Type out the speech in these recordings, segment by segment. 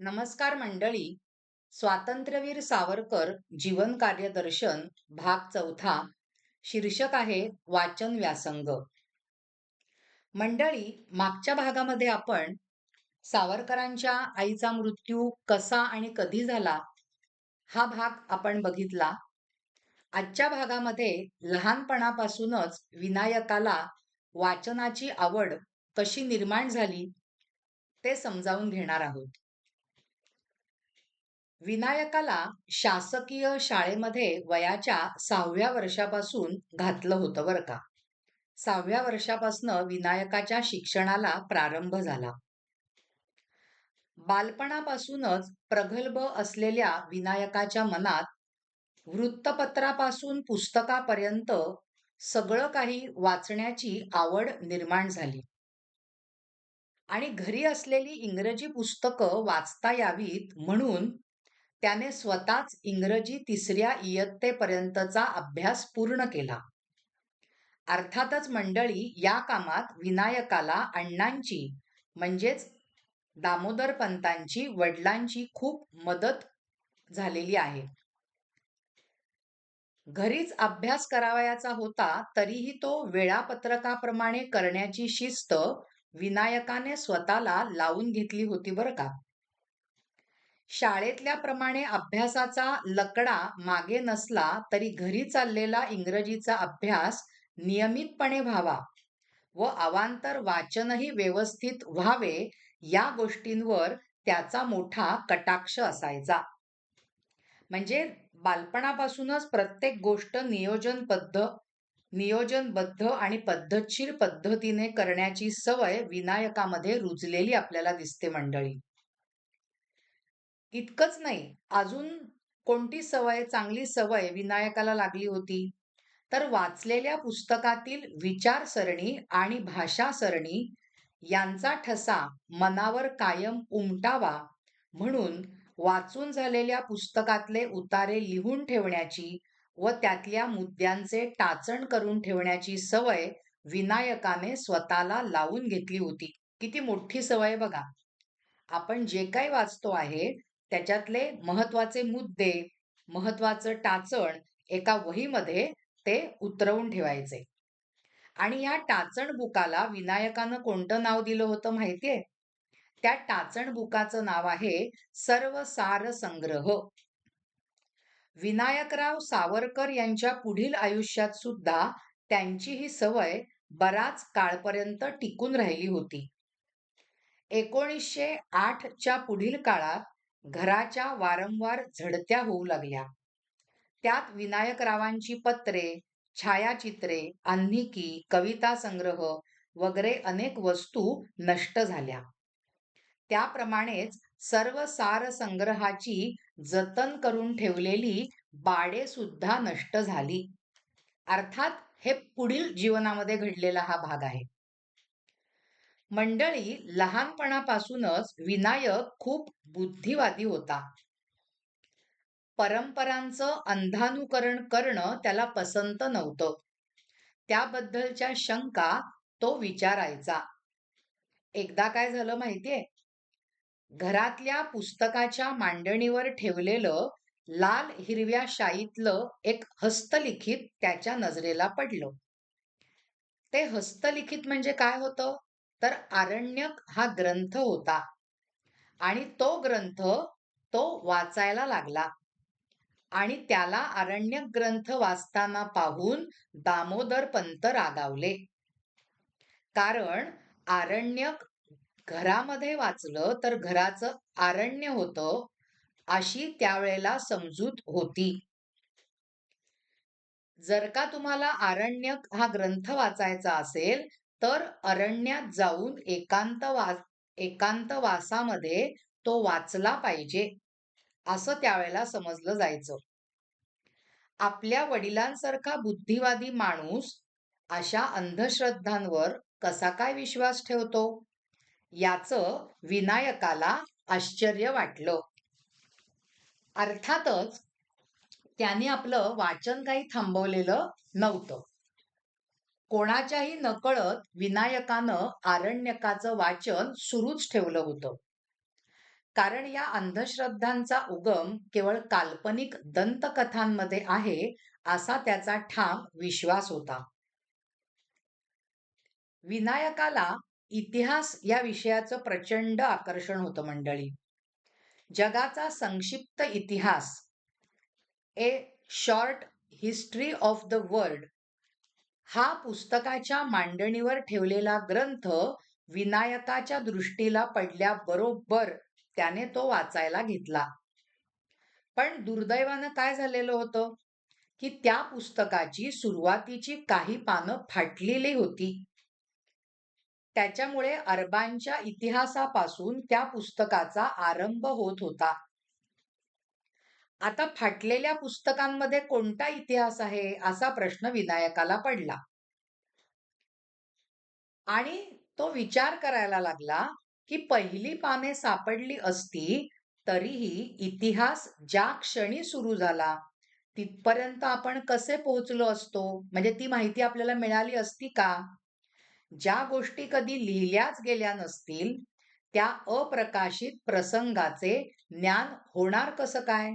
नमस्कार मंडळी. स्वातंत्र्यवीर सावरकर जीवन कार्यदर्शन भाग चौथा. शीर्षक आहे वाचन व्यासंग. मंडळी मागच्या भागामध्ये आपण सावरकरांच्या आईचा मृत्यू कसा आणि कधी झाला हा भाग आपण बघितला. आजच्या भागामध्ये लहानपणापासूनच विनायकाला वाचनाची आवड कशी निर्माण झाली ते समजावून घेणार आहोत. विनायकाला शासकीय शाळेमध्ये वयाच्या सहाव्या वर्षापासून घातलं होतं बरं का. सहाव्या वर्षापासनं विनायकाच्या शिक्षणाला प्रारंभ झाला. बालपणापासूनच प्रगल्भ असलेल्या विनायकाच्या मनात वृत्तपत्रापासून पुस्तकापर्यंत सगळं काही वाचण्याची आवड निर्माण झाली. आणि घरी असलेली इंग्रजी पुस्तकं वाचता यावीत म्हणून त्याने स्वतःच इंग्रजी तिसऱ्या इयत्तेपर्यंतचा अभ्यास पूर्ण केला. अर्थातच मंडळी या कामात विनायकाला अण्णांची म्हणजेच दामोदर पंतांची वडिलांची खूप मदत झालेली आहे. घरीच अभ्यास करावयाचा होता तरीही तो वेळापत्रकाप्रमाणे करण्याची शिस्त विनायकाने स्वतःला लावून घेतली होती बरं का? शाळेतल्या प्रमाणे अभ्यासाचा लकडा मागे नसला तरी घरी चाललेला इंग्रजीचा अभ्यास नियमितपणे व्हावा व अवांतर वाचनही व्यवस्थित व्हावे या गोष्टींवर त्याचा मोठा कटाक्ष असायचा. म्हणजे बालपणापासूनच प्रत्येक गोष्ट नियोजनबद्ध नियोजनबद्ध आणि पद्धतशीर पद्धतीने करण्याची सवय विनायकामध्ये रुजलेली आपल्याला दिसते मंडळी. इतकंच नाही. अजून कोणती सवय चांगली सवय विनायकाला लागली होती? तर वाचलेल्या पुस्तकातील विचारसरणी आणि भाषा सरणी यांचा ठसा मनावर कायम उमटावा म्हणून वाचून झालेल्या पुस्तकातले उतारे लिहून ठेवण्याची व त्यातल्या मुद्द्यांचे टाचण करून ठेवण्याची सवय विनायकाने स्वतःला लावून घेतली होती. किती मोठी सवय बघा. आपण जे काही वाचतो आहे त्याच्यातले महत्त्वाचे मुद्दे महत्वाचं टाचण एका वहीमध्ये ते उतरवून ठेवायचे. आणि या टाचण बुकाला विनायकानं कोणतं नाव दिलं होतं माहितीये? त्या टाचण बुकाचं नाव आहे सर्व सार संग्रह. विनायकराव सावरकर यांच्या पुढील आयुष्यात सुद्धा त्यांची ही सवय बराच काळपर्यंत टिकून राहिली होती. एकोणीसशे आठच्या पुढील काळात घराच्या वारंवार झडत्या होऊ लागल्या. त्यात विनायकरावांची पत्रे छायाचित्रे आन्निकी कविता संग्रह वगैरे अनेक वस्तू नष्ट झाल्या. त्याप्रमाणेच सर्व सार संग्रहाची जतन करून ठेवलेली बाडे सुद्धा नष्ट झाली. अर्थात हे पुढील जीवनामध्ये घडलेला हा भाग आहे. मंडळी लहानपणापासूनच विनायक खूप बुद्धिवादी होता. परंपरांचं अंधानुकरण करणं त्याला पसंत नव्हतं. त्याबद्दलच्या शंका तो विचारायचा. एकदा काय झालं माहितीये? घरातल्या पुस्तकाच्या मांडणीवर ठेवलेलं लाल हिरव्या शाईतलं एक हस्तलिखित त्याच्या नजरेला पडलं. ते हस्तलिखित म्हणजे काय होतं? तर आरण्यक हा ग्रंथ होता. आणि तो ग्रंथ तो वाचायला लागला. आणि त्याला आरण्यक ग्रंथ वाचताना पाहून दामोदर पंत रागावले. कारण आरण्यक घरामध्ये वाचलं तर घराचं आरण्य होतं अशी त्यावेळेला समजूत होती. जर का तुम्हाला आरण्यक हा ग्रंथ वाचायचा असेल तर अरण्यात जाऊन एकांत वा एकांत वासामध्ये तो वाचला पाहिजे असं त्यावेळेला समजलं जायचं. आपल्या वडिलांसारखा बुद्धिवादी माणूस अशा अंधश्रद्धांवर कसा काय विश्वास ठेवतो? याचं विनायकाला आश्चर्य वाटलं. अर्थातच त्याने आपलं वाचन काही थांबवलेलं नव्हतं. कोणाच्याही नकळत विनायकानं आरण्यकाचं वाचन सुरूच ठेवलं होतं. कारण या अंधश्रद्धांचा उगम केवळ काल्पनिक दंतकथांमध्ये आहे असा त्याचा ठाम विश्वास होता. विनायकाला इतिहास या विषयाचं प्रचंड आकर्षण होतं मंडळी. जगाचा संक्षिप्त इतिहास a short history of the world हा पुस्तकाच्या मांडणीवर ठेवलेला ग्रंथ विनायकाच्या दृष्टीला पडल्याबरोबर त्याने तो वाचायला घेतला. पण दुर्दैवानं काय झालेलं होतं? की त्या पुस्तकाची सुरुवातीची काही पानं फाटलेली होती. त्याच्यामुळे अरबांच्या इतिहासापासून त्या पुस्तकाचा आरंभ होत होता. आता फाटलेल्या पुस्तकांमध्ये कोणता इतिहास आहे असा प्रश्न विनायकाला पडला. आणि तो विचार करायला लागला की पहिली पाने सापडली असती तरीही इतिहास ज्या क्षणी सुरू झाला तिथपर्यंत आपण कसे पोहोचलो असतो? म्हणजे ती माहिती आपल्याला मिळाली असती का? ज्या गोष्टी कधी लिहिल्याच गेल्या नसतील त्या अप्रकाशित प्रसंगाचे ज्ञान होणार कसं काय?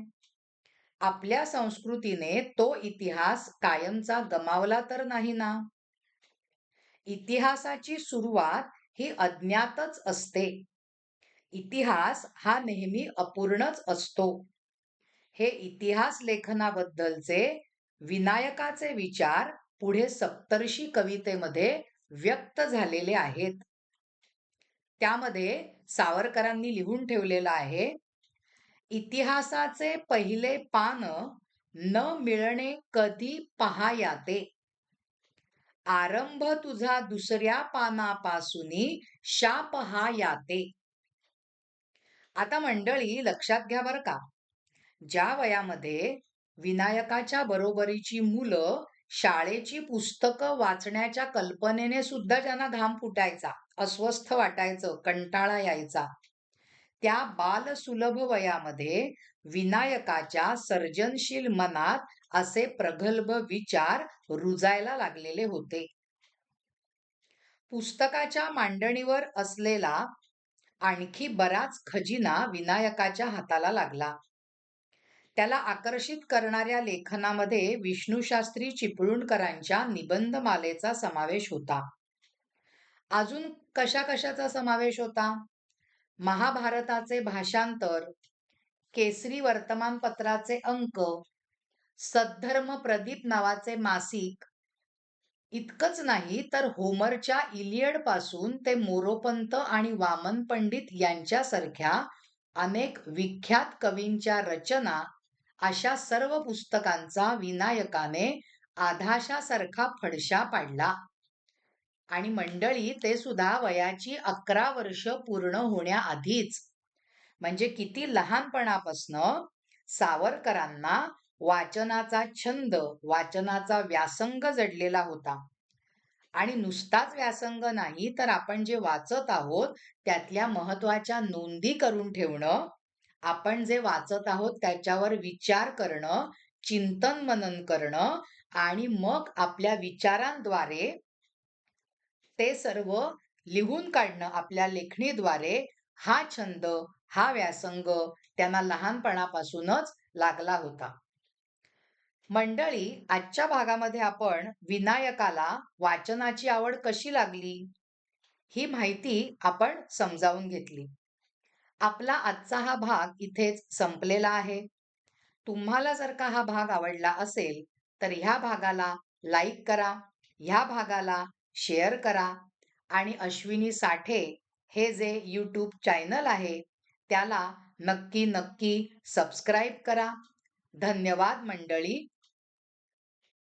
आपल्या संस्कृतीने तो इतिहास कायमचा गमावला तर नाही ना? इतिहासाची सुरुवात ही अज्ञातच असते. इतिहास हा नेहमी अपूर्णच असतो. हे इतिहास लेखनाबद्दलचे विनायकाचे विचार पुढे सप्तर्षी कवितेमध्ये व्यक्त झालेले आहेत. त्यामध्ये सावरकरांनी लिहून ठेवलेलं आहे इतिहासाचे पहिले पान न मिळणे कधी पहायाते. आरंभ तुझा दुसऱ्या पानापासून शाप हा याते. आता मंडळी लक्षात घ्या बर का. ज्या वयामध्ये विनायकाच्या बरोबरीची मुलं शाळेची पुस्तकं वाचण्याच्या कल्पनेने सुद्धा ज्यांना घाम फुटायचा अस्वस्थ वाटायचं कंटाळा यायचा त्या बालसुलभ वयामध्ये विनायकाच्या सर्जनशील मनात असे प्रगल्भ विचार रुजायला लागलेले होते. पुस्तकाच्या मांडणीवर असलेला आणखी बराच खजिना विनायकाच्या हाताला लागला. त्याला आकर्षित करणाऱ्या लेखनामध्ये विष्णूशास्त्री चिपळूणकरांच्या निबंधमालेचा समावेश होता. अजून कशा कशाचा समावेश होता? महाभारताचे भाषांतर केसरी वर्तमानपत्राचे अंक सद्धर्म प्रदीप नावाचे मासिक इतकंच नाही तर होमरच्या इलियडपासून ते मोरोपंत आणि वामन पंडित यांच्यासारख्या अनेक विख्यात कवींच्या रचना अशा सर्व पुस्तकांचा विनायकाने आधाशासारखा फडशा पाडला. आणि मंडळी ते सुद्धा वयाची अकरा वर्ष पूर्ण होण्याआधीच. म्हणजे किती लहानपणापासनं सावरकरांना वाचनाचा छंद वाचनाचा व्यासंग जडलेला होता. आणि नुसताच व्यासंग नाही तर आपण जे वाचत आहोत त्यातल्या महत्त्वाच्या नोंदी करून ठेवणं आपण जे वाचत आहोत त्याच्यावर विचार करणं चिंतन मनन करणं आणि मग आपल्या विचारांद्वारे ते सर्व लिहून काढणं आपल्या लेखणीद्वारे हा छंद हा व्यासंग त्यांना लहानपणापासूनच लागला होता. मंडळी आजच्या भागामध्ये आपण विनायकाला वाचनाची आवड कशी लागली? ही माहिती आपण समजावून घेतली. आपला आजचा हा भाग इथेच संपलेला आहे. तुम्हाला जर का हा भाग आवडला असेल तर ह्या भागाला लाईक करा ह्या भागाला शेअर करा. आणि अश्विनी साठे हे जे यूट्यूब चॅनल आहे त्याला नक्की नक्की सबस्क्राईब करा. धन्यवाद मंडळी.